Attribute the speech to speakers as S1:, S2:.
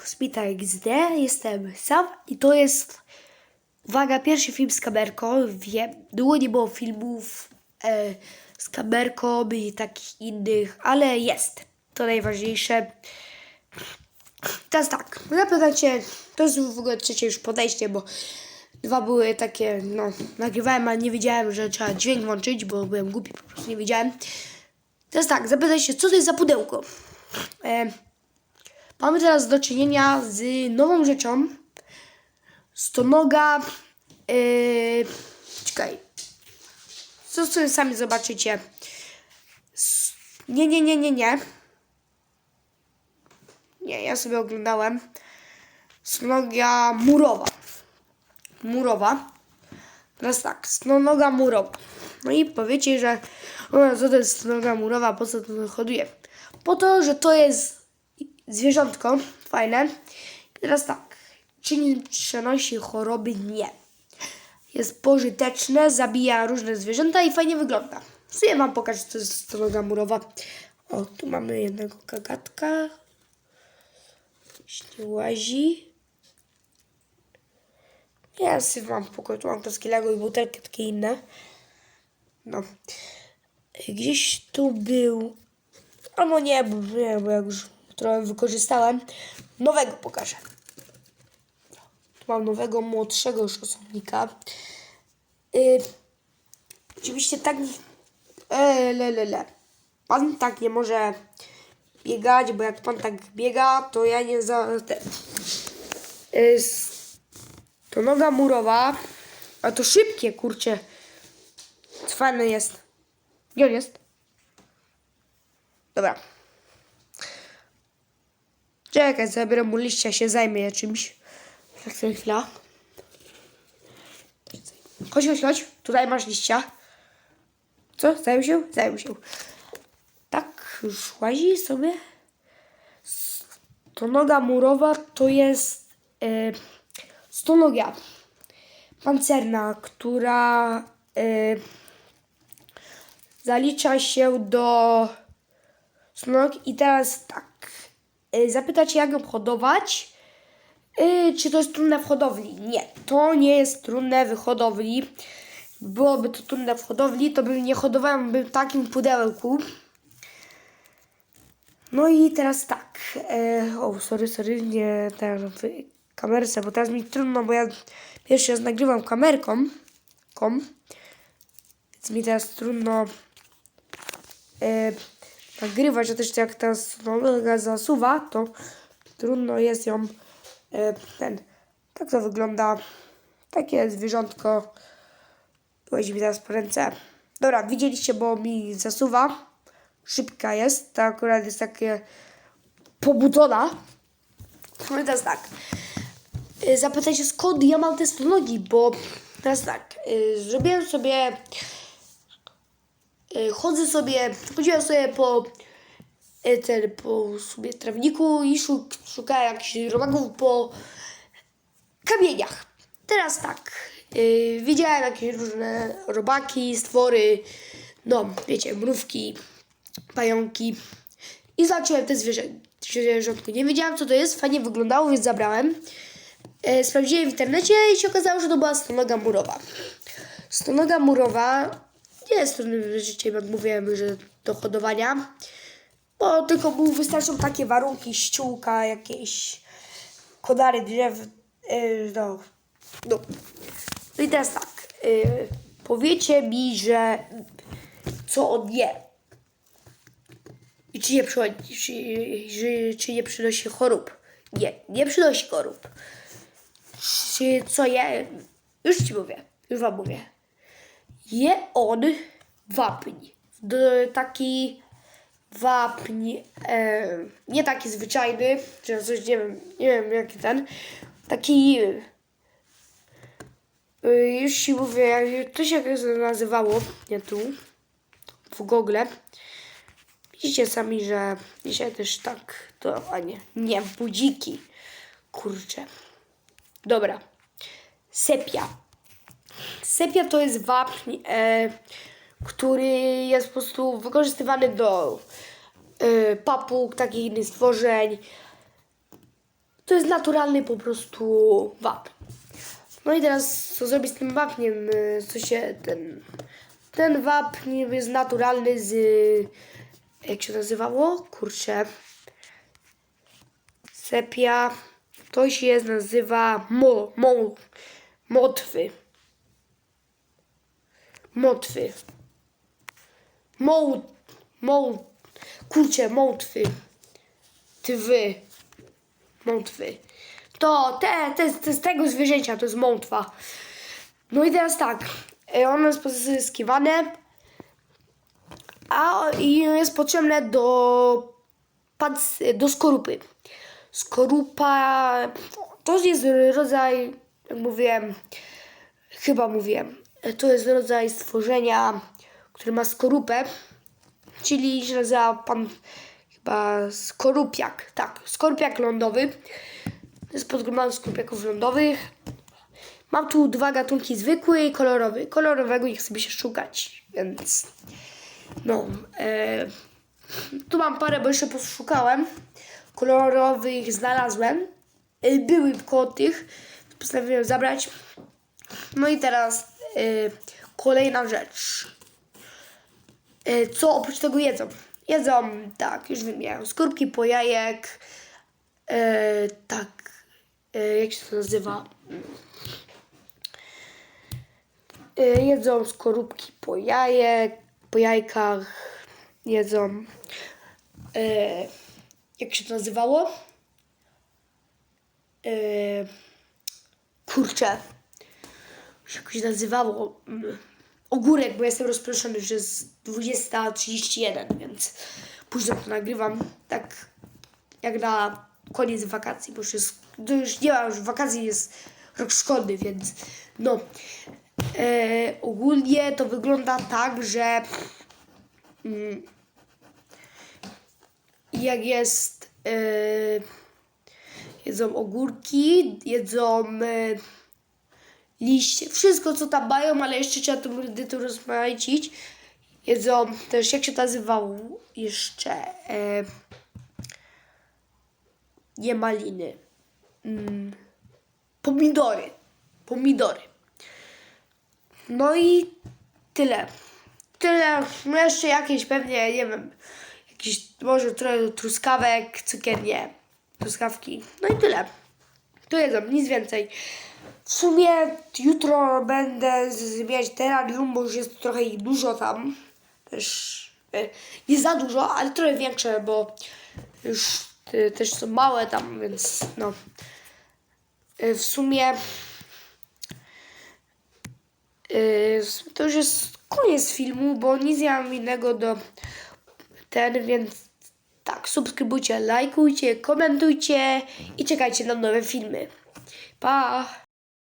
S1: Kosmita XD, jestem sam i to jest, uwaga, pierwszy film z kamerką, wiem, długo nie było filmów e, z kamerką i takich innych, ale jest, to najważniejsze. Teraz tak, zapytacie, to jest w ogóle trzecie już podejście, bo dwa były takie, no, nagrywałem, ale nie wiedziałem, że trzeba dźwięk włączyć, bo byłem głupi, po prostu nie wiedziałem. Teraz tak, zapytaj się, co to jest za pudełko? E, mamy teraz do czynienia z nową rzeczą. Stonoga. E, czekaj. Co sobie sami zobaczycie. S- Nie, nie, nie, nie, nie. Nie, ja sobie oglądałem. Stonoga murowa. Murowa. Teraz tak, stonoga murowa. No i powiecie, że o, co to jest stonoga murowa, po co to hoduje? Po to, że to jest zwierzątko fajne. I teraz tak, czy nie przenosi choroby? Nie. Jest pożyteczne, zabija różne zwierzęta i fajnie wygląda. Sobie wam pokażę, co jest stonoga murowa. O, tu mamy jednego kagatka. Właśnie łazi. Ja sobie wam pokażę, tu mam polskie Lego i butelki takie inne. No. Gdzieś tu był. Albo nie, bo, nie, bo jak już trochę wykorzystałem. Nowego pokażę. Tu mam nowego, młodszego już osobnika. Y, oczywiście tak. E, le, le, le. Pan tak nie może biegać, bo jak pan tak biega, to ja nie za. Ten. Y, s- to noga murowa. A to szybkie, kurcie. Fajny jest. Gdzie on jest? Dobra. Czekaj, zabiorę mu liścia, się zajmie czymś. Tak sobie chwila. Chodź, chodź, chodź. Tutaj masz liścia. Co? Zajął się? Zajął się. Tak, już łazi sobie. Stonoga murowa to jest e, stonogia pancerna, która e, zalicza się do snog i teraz tak. Y, Zapytać jak ją hodować. Y, Czy to jest trudne w hodowli? Nie, to nie jest trudne w hodowli. Byłoby to trudne w hodowli, to bym nie hodowałem bym w takim pudełku. No i teraz tak. E, o, sorry, sorry, nie teraz w kamerce, bo teraz mi trudno, bo ja pierwszy raz nagrywam kamerką. Kom. Więc mi teraz trudno e, nagrywać, a też jak ta noga zasuwa, to trudno jest ją e, ten. Tak to wygląda. Takie zwierzątko. Łazi mi teraz po ręce. Dobra, widzieliście, bo mi zasuwa. Szybka jest. Ta akurat jest takie pobudzona. No i teraz tak. Y, Zapytaj się skąd ja mam te stonogi, bo teraz tak. y, Zrobiłem sobie chodzę sobie, chodziłem sobie po y, ten, po sobie trawniku i szuk, szukałem jakichś robaków po kamieniach. Teraz tak, y, widziałem jakieś różne robaki, stwory, no wiecie, mrówki, pająki i zacząłem te zwierzę, zwierzątko. Nie wiedziałem co to jest, fajnie wyglądało, więc zabrałem. E, sprawdziłem w internecie i się okazało, że to była stonoga murowa. Stonoga murowa nie jest trudnym życiem, jak mówiłem, że do hodowania, bo tylko mu wystarczą takie warunki, ściółka, jakieś konary drzew, yy, no, no. i teraz tak, yy, powiecie mi, że co on je i czy nie, czy, czy nie przynosi chorób. Nie, nie przynosi chorób. Czy co je? Już ci mówię, już wam mówię. Je on wapń. Taki wapń, e, nie taki zwyczajny, czy coś, nie wiem, nie wiem jaki ten, taki, e, już ci mówię, jak, to się nazywało, nie tu, w Google. Widzicie sami, że dzisiaj też tak, to, a nie, nie, budziki, kurczę. Dobra, sepia. Sepia to jest wapń, e, który jest po prostu wykorzystywany do e, papug, takich innych stworzeń. To jest naturalny po prostu wapń. No i teraz co zrobić z tym wapniem? y, Co się ten... Ten wapń jest naturalny z... Jak się nazywało? Kurczę. Sepia. To się nazywa mo, mo, motwy. Motwy. Moł, moł, kurczę, motwy. Twy. Mątwy. To te, te, te z tego zwierzęcia, to jest mątwa. No i teraz tak, e, ono jest pozyskiwane, a jest potrzebne do, do skorupy. Skorupa to jest rodzaj, jak mówiłem, chyba mówiłem, to jest rodzaj stworzenia, który ma skorupę, czyli się nazywa pan chyba skorupiak, tak, skorupiak lądowy. To jest podgromadzony skorupiaków lądowych. Mam tu dwa gatunki, zwykły i kolorowy. Kolorowego nie chcę się szukać, więc no. E, tu mam parę, bo jeszcze poszukałem. Kolorowych znalazłem. E, były koło tych, postanowiłem zabrać. No i teraz e, kolejna rzecz. E, co oprócz tego jedzą? Jedzą, tak, już wymieniałem, skorupki po jajek, e, tak, jak się to nazywa? Jedzą skorupki po jajek, po jajkach, jedzą, jak się to nazywało? E, kurczę, się nazywało? Mm, Ogórek, bo jestem rozproszony, już jest 20.31, więc późno to nagrywam, tak jak na koniec wakacji, bo już jest, to już nie ma już wakacji, jest rok szkolny, więc no. E, ogólnie to wygląda tak, że mm, jak jest e, jedzą ogórki, jedzą e, liście, wszystko co tam mają, ale jeszcze trzeba będę to rozmaicić. Jedzą też, jak się to nazywało jeszcze, e, nie maliny, mm, pomidory, pomidory. No i tyle. Tyle, no jeszcze jakieś pewnie, nie wiem, może trochę truskawek, cukier nie, truskawki, no i tyle. To jedzą, nic więcej. W sumie jutro będę zmieniać terrarium, bo już jest trochę ich dużo tam. Też nie za dużo, ale trochę większe, bo już e, też są małe tam, więc no. E, e, w sumie to już jest koniec filmu, bo nic nie mam innego do ten, więc tak, subskrybujcie, lajkujcie, komentujcie i czekajcie na nowe filmy. Pa!